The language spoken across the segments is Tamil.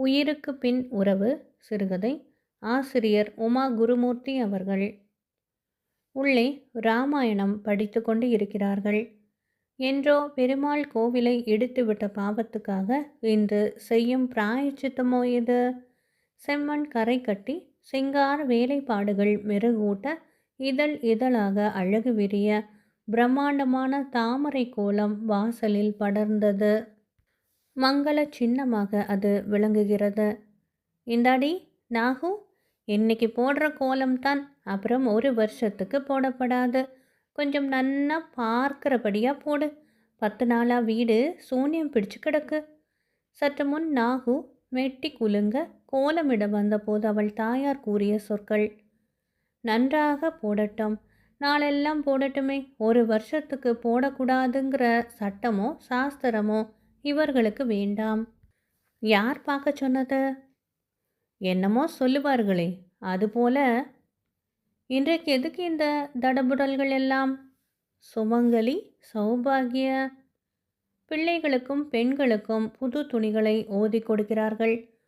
உயிருக்கு பின் உறவு சிறுகதை. ஆசிரியர் உமா குருமூர்த்தி அவர்கள். உள்ளே ராமாயணம் படித்து கொண்டு இருக்கிறார்கள். என்றோ பெருமாள் கோவிலை இடித்துவிட்ட பாவத்துக்காக இன்று செய்யும் பிராயச்சித்தமோ இது? செம்மண் கரை கட்டி சிங்கார வேலைப்பாடுகள் மெருகூட்ட இதழ் இதழாக அழகு விரிய பிரம்மாண்டமான தாமரை கோலம் வாசலில் படர்ந்தது. மங்கள சின்னமாக அது விளங்குகிறது. இந்தாடி நாகு இன்னைக்கு போடுற கோலம்தான் அப்புறம் ஒரு வருஷத்துக்கு போடப்படாது. கொஞ்சம் நன்னா பார்க்குறபடியாக போடு. பத்து நாளாக வீடு சூன்யம் பிடிச்சு கிடக்கு. சற்று முன் நாகு மெட்டி குலுங்க கோலமிட வந்தபோது அவள் தாயார் கூறிய சொற்கள். நன்றாக போடட்டும். நாளெல்லாம் போடட்டுமே. ஒரு வருஷத்துக்கு போடக்கூடாதுங்கிற சட்டமோ சாஸ்திரமோ இவர்களுக்கு வேண்டாம். யார் பார்க்க சொன்னது? என்னமோ சொல்லுவார்களே அதுபோல. இன்றைக்கு எதுக்கு இந்த தடபுடல்கள் எல்லாம்? சுமங்கலி சௌபாகிய. பிள்ளைகளுக்கும் பெண்களுக்கும் புது துணிகளை ஓதி கொடுக்கிறார்கள்.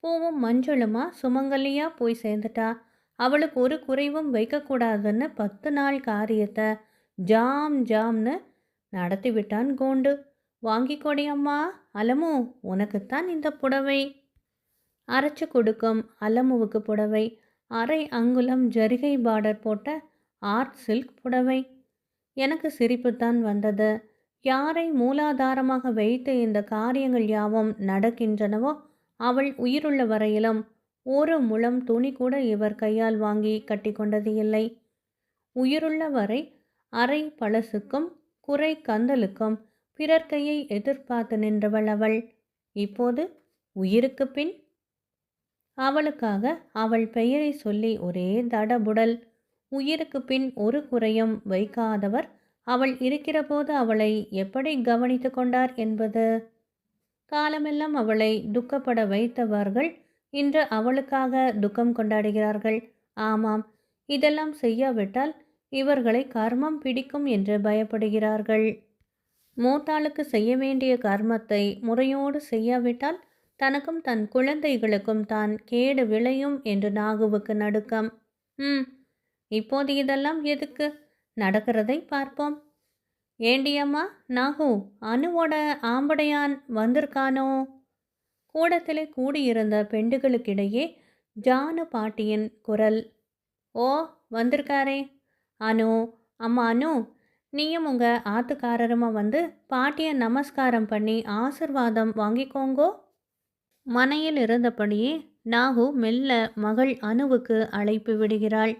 பூவும் மஞ்சளுமா? சுமங்கலியா போய் சேர்ந்துட்டா? அவளுக்கு ஒரு குறைவும் வைக்கக்கூடாதுன்னு பத்து நாள் காரியத்தை ஜாம் ஜாம்னு நடத்திவிட்டான் கோண்டு. வாங்கி கொடியம்மா அலமு உனக்குத்தான் இந்த புடவை. அரைச்சு கொடுக்கும் அலமுவுக்கு புடவை. அரை அங்குலம் ஜரிகை பார்டர் போட்ட ஆர்ட் சில்க் புடவை. எனக்கு சிரிப்புத்தான் வந்தது. யாரை மூலாதாரமாக வைத்து இந்த காரியங்கள் யாவும் நடக்கின்றனவோ அவள் உயிருள்ள வரையிலும் ஒரு முழம் துணி கூட இவர் கையால் வாங்கி கட்டி கொண்டது இல்லை. உயிருள்ள வரை அரை பழசுக்கும் குறை கந்தலுக்கும் பிறர் கையை எதிர்பார்த்து நின்றவள் அவள். இப்போது உயிருக்கு பின் அவளுக்காக அவள் பெயரை சொல்லி ஒரே தடபுடல். உயிருக்கு பின் ஒரு குறையும் வைக்காதவர். அவள் இருக்கிறபோது அவளை எப்படி கவனித்து கொண்டார் என்பது. காலமெல்லாம் அவளை துக்கப்பட வைத்தவர்கள் இன்று அவளுக்காக துக்கம் கொண்டாடுகிறார்கள். ஆமாம் இதெல்லாம் செய்யாவிட்டால் இவர்களை கர்மம் பிடிக்கும் என்று பயப்படுகிறார்கள். மூத்தாளுக்கு செய்ய வேண்டிய கர்மத்தை முறையோடு செய்யாவிட்டால் தனக்கும் தன் குழந்தைகளுக்கும் தான் கேடு விளையும் என்று நாகுவுக்கு நடுக்கம். ம் இப்போது இதெல்லாம் எதுக்கு? நடக்கிறதை பார்ப்போம். ஏண்டியம்மா நாகு அணுவோட ஆம்படையான் வந்திருக்கானோ? கூடத்திலே கூடியிருந்த பெண்டுகளுக்கிடையே ஜானு பாட்டியின் குரல். ஓ வந்திருக்காரே. அனு அம்மா அனு நீயும் உங்கள் ஆத்துக்காரருமா வந்து பாட்டியை நமஸ்காரம் பண்ணி ஆசிர்வாதம் வாங்கிக்கோங்கோ. மனையில் இருந்தபடியே நாகு மெல்ல மகள் அணுவுக்கு அழைப்பு விடுகிறாள்.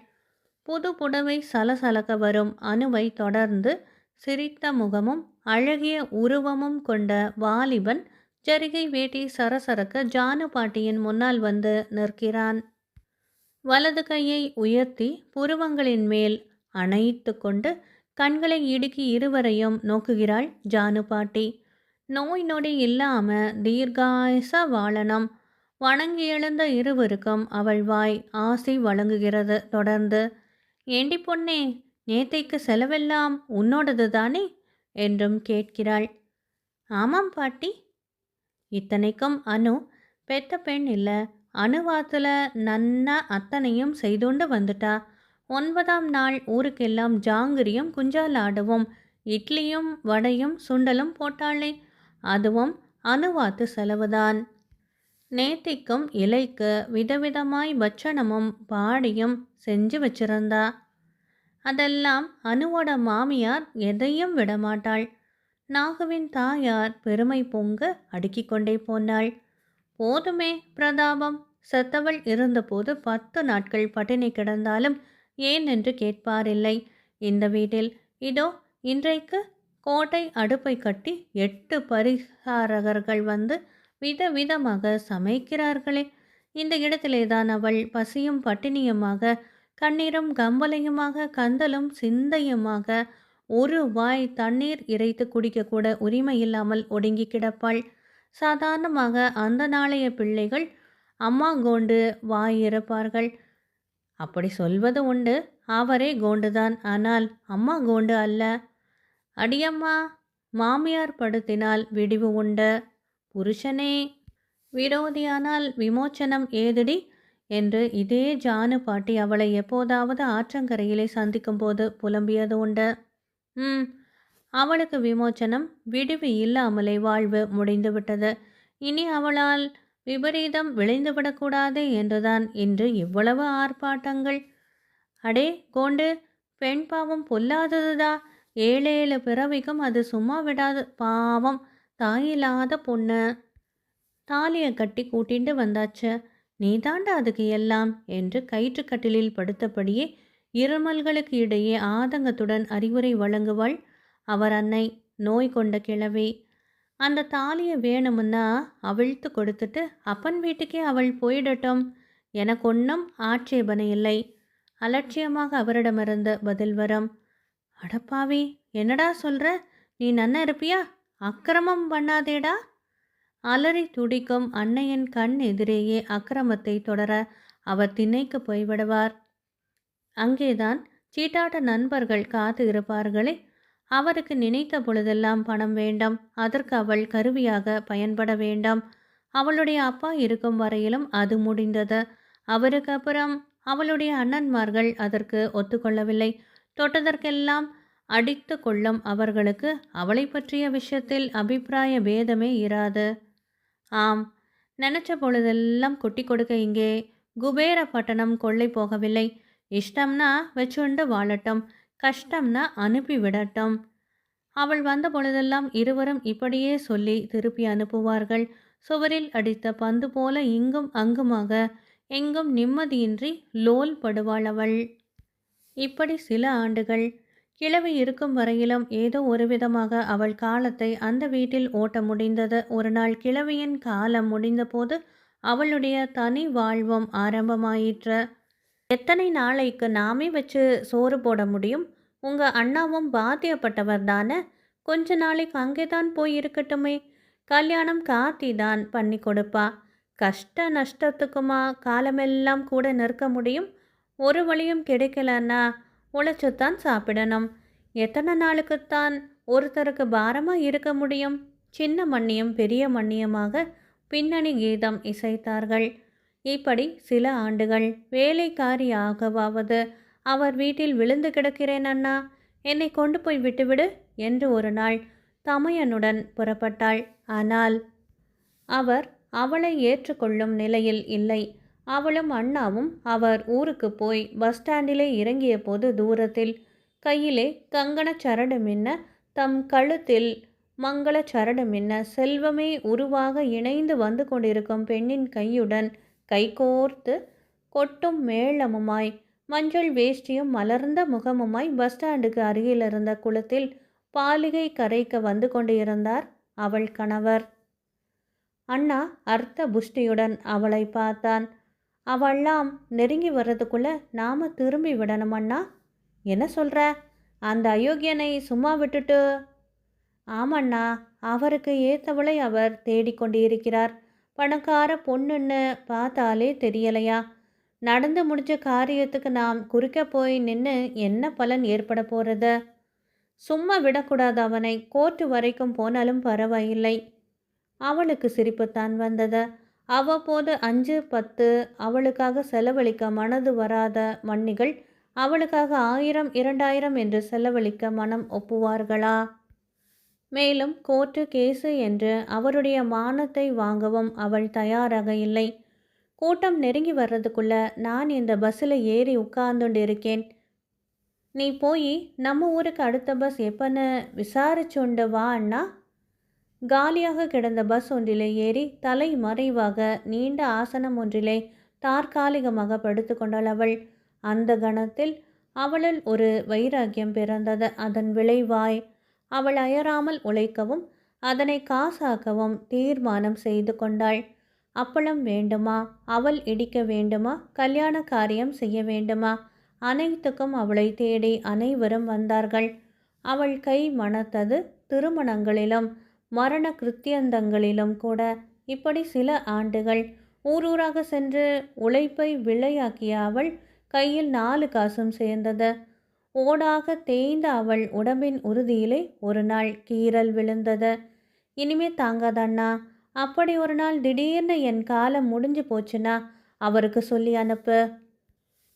புது புடவை சலசலக்க வரும் அணுவை தொடர்ந்து சிரித்த முகமும் அழகிய உருவமும் கொண்ட வாலிபன் ஜரிகை வேட்டி சரசரக்க ஜானு பாட்டியின் முன்னால் வந்து நிற்கிறான். வலது கையை உயர்த்தி புருவங்களின் மேல் அணைத்து கொண்டு கண்களை இடுக்கி இருவரையும் நோக்குகிறாள் ஜானு பாட்டி நோய் நொடி இல்லாம தீர்காயச வாழனம். வணங்கி எழுந்த இருவருக்கும் அவள் வாய் ஆசை வழங்குகிறது தொடர்ந்து. ஏண்டி பொண்ணே நேத்தைக்கு செலவெல்லாம் உன்னோடது தானே? என்றும் கேட்கிறாள். ஆமாம் பாட்டி. இத்தனைக்கும் அனு பெத்த பெண் இல்லை. அணுவாத்துல நன்னா அத்தனையும் செய்துண்டு வந்துட்டா. ஒன்பதாம் நாள் ஊருக்கெல்லாம் ஜாங்கிரியும் குஞ்சாலாடவும் இட்லியும் வடையும் சுண்டலும் போட்டாளே. அதுவும் அணுவாத்து செலவுதான். நேத்திக்கும் இலைக்கு விதவிதமாய் பட்சணமும் பாடியும் செஞ்சு வச்சிருந்தா. அதெல்லாம் அணுவோட மாமியார் எதையும் விடமாட்டாள். நாகுவின் தாயார் பெருமை பொங்க அடுக்கிக் கொண்டே போனாள். போதுமே பிரதாபம். செத்தவள் இருந்தபோது பத்து நாட்கள் பட்டினி கிடந்தாலும் ஏன் என்று கேட்பாரில்லை. இந்த வீட்டில் இதோ இன்றைக்கு கோட்டை அடுப்பை கட்டி எட்டு பரிகாரகர்கள் வந்து விதவிதமாக சமைக்கிறார்களே. இந்த இடத்திலே தான் அவள் பசியும் பட்டினியுமாக கண்ணீரும் கம்பலையுமாக கந்தலும் சிந்தையுமாக ஒரு வாய் தண்ணீர் இறைத்து குடிக்கக்கூட உரிமை இல்லாமல் ஒடுங்கி கிடப்பாள். சாதாரணமாக அந்த நாளைய பிள்ளைகள் அம்மா கோண்டு வாய் இறப்பார்கள். அப்படி சொல்வது உண்டு. அவரே கோண்டுதான். ஆனால் அம்மா கோண்டு அல்ல. அடியம்மா மாமியார் படுத்தினால் விடிவு உண்டு. புருஷனே விரோதியானால் விமோச்சனம் ஏதடி? என்று இதே ஜானு பாட்டி அவளை எப்போதாவது ஆற்றங்கரையிலே சந்திக்கும் போது புலம்பியது உண்டு. ம் அவளுக்கு விமோச்சனம் விடுவி இல்லாமலே வாழ்வு முடிந்துவிட்டது. இனி அவளால் விபரீதம் விளைந்துவிடக்கூடாது என்றுதான் இன்று இவ்வளவு ஆர்ப்பாட்டங்கள். அடே கோண்டு பெண் பாவம் பொல்லாததுதா ஏழேழு பிறவிக்கும் அது சும்மா விடாது. பாவம் தாயில்லாத பொண்ணு. தாலியை கட்டி கூட்டிட்டு வந்தாச்சு. நீ தாண்டா அதுக்கு எல்லாம் என்று கயிற்றுக்கட்டிலில் படுத்தபடியே இருமல்களுக்கு இடையே ஆதங்கத்துடன் அறிவுரை வழங்குவாள். அவர் அன்னை நோய் கொண்ட கிழவி. அந்த தாலியை வேணுமுன்னா அவிழ்த்து கொடுத்துட்டு அப்பன் வீட்டுக்கே அவள் போயிடட்டும். எனக்கு ஒன்றும் ஆட்சேபனை இல்லை. அலட்சியமாக அவரிடமிருந்து பதில் வரும். அடப்பாவி என்னடா சொல்கிற நீ நன்ன இருப்பியா? அக்கிரமம் பண்ணாதேடா. அலறி துடிக்கும் அன்னையின் கண் எதிரேயே அக்கிரமத்தை தொடர அவர் திண்ணைக்கு போய்விடுவார். அங்கேதான் சீட்டாட்ட நண்பர்கள் காத்து இருப்பார்களே அவருக்கு நினைத்த பொழுதெல்லாம் பணம் வேண்டாம். அதற்கு அவள் கருவியாக பயன்பட வேண்டாம். அவளுடைய அப்பா இருக்கும் வரையிலும் அது முடிந்தது. அவருக்கு அப்புறம் அவளுடைய அண்ணன்மார்கள் அதற்கு ஒத்துக்கொள்ளவில்லை. தொட்டதற்கெல்லாம் அடித்து கொள்ளும் அவர்களுக்கு அவளை பற்றிய விஷயத்தில் அபிப்பிராய பேதமே இராது. ஆம் நினச்ச பொழுதெல்லாம் கொட்டி கொடுக்க இங்கே குபேர பட்டணம் கொள்ளை போகவில்லை. இஷ்டம்னா வச்சுண்டு வாழட்டும். கஷ்டம்னா அனுப்பி விடட்டும். அவள் வந்த பொழுதெல்லாம் இருவரும் இப்படியே சொல்லி திருப்பி அனுப்புவார்கள். சுவரில் அடித்த பந்து போல இங்கும் அங்குமாக எங்கும் நிம்மதியின்றி லோல் படுவாள் அவள். இப்படி சில ஆண்டுகள். கிழவி இருக்கும் வரையிலும் ஏதோ ஒரு விதமாக அவள் காலத்தை அந்த வீட்டில் ஓட்ட முடிந்தது. ஒரு நாள் கிழவியின் காலம் முடிந்தபோது அவளுடைய தனி வாழ்வும் ஆரம்பமாயிற்று. எத்தனை நாளைக்கு நாமே வச்சு சோறு போட முடியும்? உங்க அண்ணாவும் பாத்தியப்பட்டவர் தானே? கொஞ்ச நாளைக்கு அங்கே தான் போய் இருக்கட்டுமே. கல்யாணம் காத்தி தான் பண்ணி கொடுப்பா. கஷ்ட நஷ்டத்துக்குமா காலமெல்லாம் கூட நிற்க முடியும்? ஒரு வழியும் கிடைக்கலன்னா உழைச்சுத்தான் சாப்பிடணும். எத்தனை நாளுக்குத்தான் ஒருத்தருக்கு பாரமாக இருக்க முடியும்? சின்ன மண்ணியம் பெரிய மண்ணியமாக பின்னணி கீதம் இசைத்தார்கள். இப்படி சில ஆண்டுகள் வேலைக்காரியாகவாவது அவர் வீட்டில் விழுந்து கிடக்கிறேன் அண்ணா. என்னை கொண்டு போய் விட்டுவிடு என்று ஒரு நாள் தமையனுடன் புறப்பட்டாள். ஆனால் அவர் அவளை ஏற்றுக்கொள்ளும் நிலையில் இல்லை. அவளும் அண்ணாவும் அவர் ஊருக்கு போய் பஸ் ஸ்டாண்டிலே இறங்கிய போது தூரத்தில் கையிலே கங்கண சரடு மின்ன தம் கழுத்தில் மங்கள சரடு மின்ன செல்வமே உருவாக இணைந்து வந்து கொண்டிருக்கும் பெண்ணின் கையுடன் கைகோர்த்து கொட்டும் மேளமுமாய் மஞ்சள் வேஷ்டியும் மலர்ந்த முகமுமாய் பஸ் ஸ்டாண்டுக்கு அருகில் இருந்த குளத்தில் பாலிகை கரைக்க வந்து கொண்டிருந்தார் அவள் கணவர். அண்ணா அர்த்த புஷ்டியுடன் அவளை பார்த்தான். அவெல்லாம் நெருங்கி வர்றதுக்குள்ள நாம திரும்பி விடணும் அண்ணா. என்ன சொல்ற? அந்த அயோக்கியனை சும்மா விட்டுட்டு? ஆமண்ணா அவருக்கு ஏத்தவளை அவர் தேடிக்கொண்டிருக்கிறார் பணக்கார பொண்ணுன்னு பார்த்தாலே தெரியலையா? நடந்து முடிஞ்ச காரியத்துக்கு நாம் குறிக்க போய் நின்று என்ன பலன் ஏற்பட போகிறது சும்மா விடக்கூடாது அவனை. கோர்ட்டு வரைக்கும் போனாலும் பரவாயில்லை. அவளுக்கு சிரிப்புத்தான் வந்தது. அவ்வப்போது அஞ்சு பத்து அவளுக்காக செலவழிக்க மனது வராத மன்னிகள் அவளுக்காக ஆயிரம் இரண்டாயிரம் என்று செலவழிக்க மனம் ஒப்புவார்களா? மேலும் கோர்ட்டு கேஸு என்று அவருடைய மானத்தை வாங்கவும் அவள் தயாராக இல்லை. கூட்டம் நெருங்கி வர்றதுக்குள்ள நான் இந்த பஸ்ஸில் ஏறி உட்கார்ந்துட்டு இருக்கேன் நீ போய் நம்ம ஊருக்கு அடுத்த பஸ் எப்பன்னு விசாரிச்சுண்டு வா அண்ணா. காலியாக கிடந்த பஸ் ஒன்றிலே ஏறி தலை மறைவாக நீண்ட ஆசனம் ஒன்றிலே தற்காலிகமாக படுத்து கொண்டாள் அவள். அந்த கணத்தில் அவளில் ஒரு வைராக்கியம் பிறந்தது. அதன் விளைவாய் அவள் அயராமல் உழைக்கவும் அதனை காசாக்கவும் தீர்மானம் செய்து கொண்டாள். அப்பளம் வேண்டுமா? அவள் இடிக்க வேண்டுமா? கல்யாண காரியம் செய்ய வேண்டுமா? அனைத்துக்கும் அவளை தேடி அனைவரும் வந்தார்கள். அவள் கை மணத்தது திருமணங்களிலும் மரண கிருத்தியந்தங்களிலும் கூட. இப்படி சில ஆண்டுகள் ஊரூராக சென்று உழைப்பை விளையாக்கிய அவள் கையில் நாலு காசும் சேர்ந்தது. ஓடாக தேய்ந்த அவள் உடம்பின் உறுதியிலே ஒரு நாள் கீறல் விழுந்தது. இனிமே தாங்காதண்ணா அப்படி ஒரு நாள் திடீர்னு என் காலம் முடிஞ்சு போச்சுன்னா அவருக்கு சொல்லி அனுப்பு.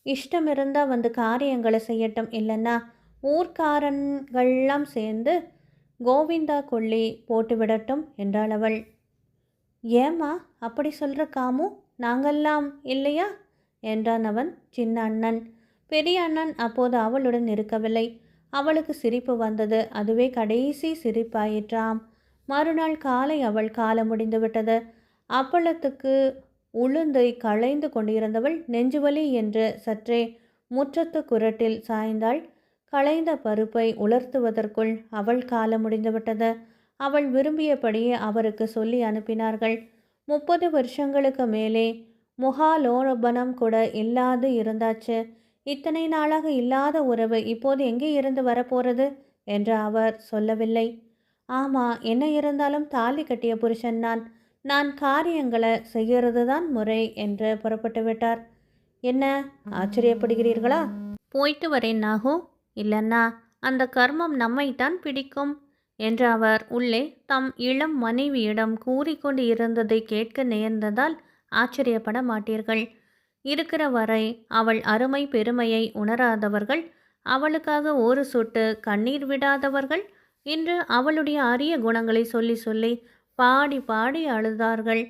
இஷ்டம் இருந்தால் வந்து காரியங்களை செய்யட்டும் இல்லைன்னா ஊர்க்காரன்கள்லாம் சேர்ந்து கோவிந்தா கொள்ளி போட்டு விடட்டும் என்றாள் அவள். ஏம்மா அப்படி சொல்கிற காமு? நாங்கள்லாம் இல்லையா? என்றான் அவன் சின்ன அண்ணன். பெரிய அண்ணன் அப்போது அவளுடன் இருக்கவில்லை. அவளுக்கு சிரிப்பு வந்தது. அதுவே கடைசி சிரிப்பாயிற்றாம். மறுநாள் காலை அவள் காலம் முடிந்துவிட்டது அப்பளத்துக்கு உளுந்தை களைந்து கொண்டிருந்தவள் நெஞ்சுவலி என்று சற்றே முற்றத்து குரட்டில் சாய்ந்தாள். களைந்த பருப்பை உலர்த்துவதற்குள் அவள் காலம் முடிந்துவிட்டது அவள் விரும்பியபடியே அவருக்கு சொல்லி அனுப்பினார்கள். முப்பது வருஷங்களுக்கு மேலே முகாலோரபணம் கூட இல்லாது இருந்தாச்சு. இத்தனை நாளாக இல்லாத உறவு இப்போது எங்கே இருந்து வரப்போறது? என்று அவர் சொல்லவில்லை. ஆமா என்ன இருந்தாலும் தாலி கட்டிய புருஷன் நான். நான் காரியங்களை செய்கிறது தான் முறை என்று புறப்பட்டு விட்டார். என்ன ஆச்சரியப்படுகிறீர்களா? போயிட்டு வரேன் நாகு. இல்லைன்னா அந்த கர்மம் நம்மைத்தான் பிடிக்கும் என்று அவர் உள்ளே தம் இளம் மனைவியிடம் கூறிக்கொண்டு இருந்ததை கேட்க நேர்ந்ததால் ஆச்சரியப்பட மாட்டீர்கள். இருக்கிற வரை அவள் அருமை பெருமையை உணராதவர்கள் அவளுக்காக ஒரு சொட்டு கண்ணீர் விடாதவர்கள் இன்று அவளுடைய அரிய குணங்களை சொல்லி சொல்லி பாடி பாடி அழுதார்கள்.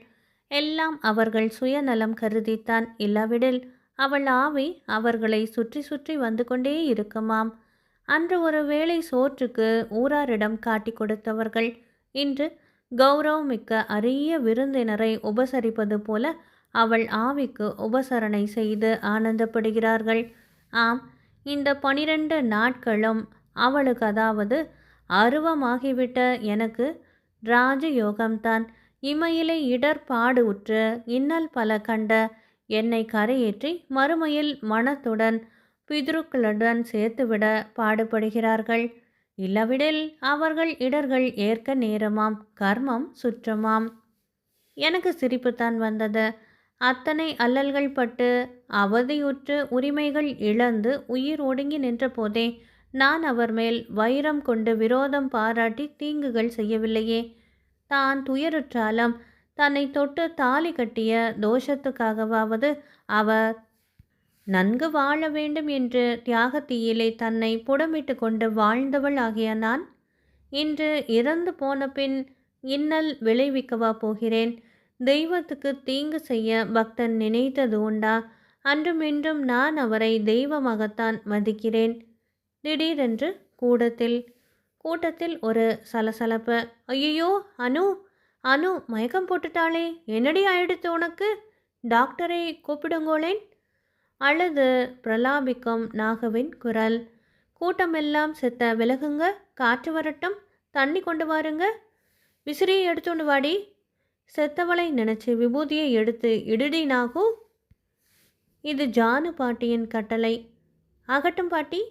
எல்லாம் அவர்கள் சுயநலம் கருதித்தான் இல்லாவிடில் அவள் ஆவி அவர்களை சுற்றி சுற்றி வந்து கொண்டே இருக்குமாம். அன்று ஒரு வேளை சோற்றுக்கு ஊராரிடம் காட்டி கொடுத்தவர்கள் இன்று கௌரவமிக்க அரிய விருந்தினரை உபசரிப்பது போல அவள் ஆவிக்கு உபசரணை செய்து ஆனந்தப்படுகிறார்கள். ஆம் இந்த பனிரெண்டு நாட்களும் அவளுக்கு அதாவது அருவமாகிவிட்ட எனக்கு ராஜயோகம்தான். இமையிலே இடர்பாடு உற்று இன்னல் பல கண்ட என்னை கரையேற்றி மறுமையில் மனத்துடன் பிதுருக்களுடன் சேர்த்துவிட பாடுபடுகிறார்கள். இல்லவிடில் அவர்கள் இடர்கள் ஏற்க நேரமாம் கர்மம் சுற்றமாம். எனக்கு சிரிப்புத்தான் வந்தது. அத்தனை அல்லல்கள் பட்டு அவதியுற்று உரிமைகள் இழந்து உயிர் ஒடுங்கி நின்றபோதே நான் அவர் மேல் வைரம் கொண்டு விரோதம் பாராட்டி தீங்குகள் செய்யவில்லையே. தான் துயருற்றாலும் தன்னை தொட்டு தாலி கட்டிய தோஷத்துக்காகவாவது அவர் நன்கு வாழ வேண்டும் என்று தியாகத்தீயிலே தன்னை புடமிட்டு கொண்டு வாழ்ந்தவள் ஆகிய நான் இன்று இறந்து போன பின் இன்னல் விளைவிக்கவா போகிறேன்? தெய்வத்துக்கு தீங்கு செய்ய பக்தன் நினைத்தது உண்டா? அன்றுமின்றும் நான் அவரை தெய்வமாகத்தான் மதிக்கிறேன். திடீரென்று கூடத்தில் கூட்டத்தில் ஒரு சலசலப்பு. ஐயோ அனு அனு மயக்கம் போட்டுட்டாளே. என்னடி ஆயிடுத்து உனக்கு? டாக்டரை கூப்பிடுங்கோளேன். அழுது பிரலாபிக்கும் நாகவின் குரல். கூட்டமெல்லாம் செத்த விலகுங்க. காற்று வரட்டும். தண்ணி கொண்டு வாருங்க. விசிறியை எடுத்துண்டு வாடி. செத்தவளை நினச்சி விபூதியை எடுத்து இடுடி நாகு. இது ஜானு பாட்டியின் கட்டளை. ஆகட்டும் பாட்டி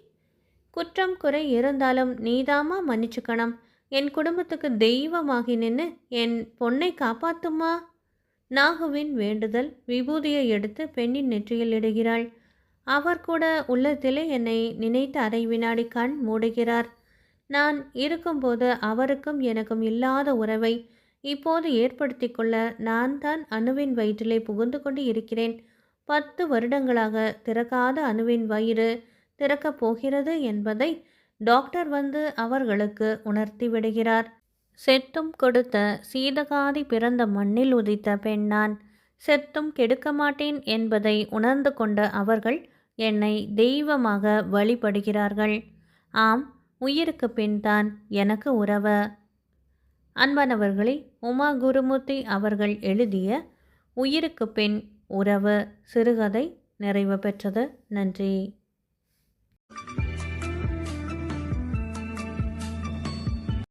குற்றம் குறை இருந்தாலும் நீதாமா மன்னிச்சுக்கணும் என் குடும்பத்துக்கு தெய்வமாகி நின்று என் பொண்ணை காப்பாத்துமா நாகுவின் வேண்டுதல் விபூதியை எடுத்து பெண்ணின் நெற்றியில் இடுகிறாள். அவர் கூட உள்ளத்திலே என்னை நினைத்து அரை வினாடி கண் மூடுகிறார். நான் இருக்கும்போது அவருக்கும் எனக்கும் இல்லாத உறவை இப்போது ஏற்படுத்தி கொள்ள நான் தான் அணுவின் வயிற்றிலே புகுந்து கொண்டு இருக்கிறேன். பத்து வருடங்களாக திறக்காத அணுவின் வயிறு திறக்கப் போகிறது என்பதை டாக்டர் வந்து அவர்களுக்கு உணர்த்தி விடுகிறார். செத்தும் கொடுத்த சீதகாதி பிறந்த மண்ணில் உதித்த பெண் நான். செத்தும் கெடுக்க மாட்டேன் என்பதை உணர்ந்து கொண்ட அவர்கள் என்னை தெய்வமாக வழிபடுகிறார்கள். ஆம் உயிருக்கு பின்தான் எனக்கு உறவு. அன்பானவர்களே உமா குருமூர்த்தி அவர்கள் எழுதிய உயிருக்கு பின் உறவு சிறுகதை நிறைவு பெற்றது. நன்றி.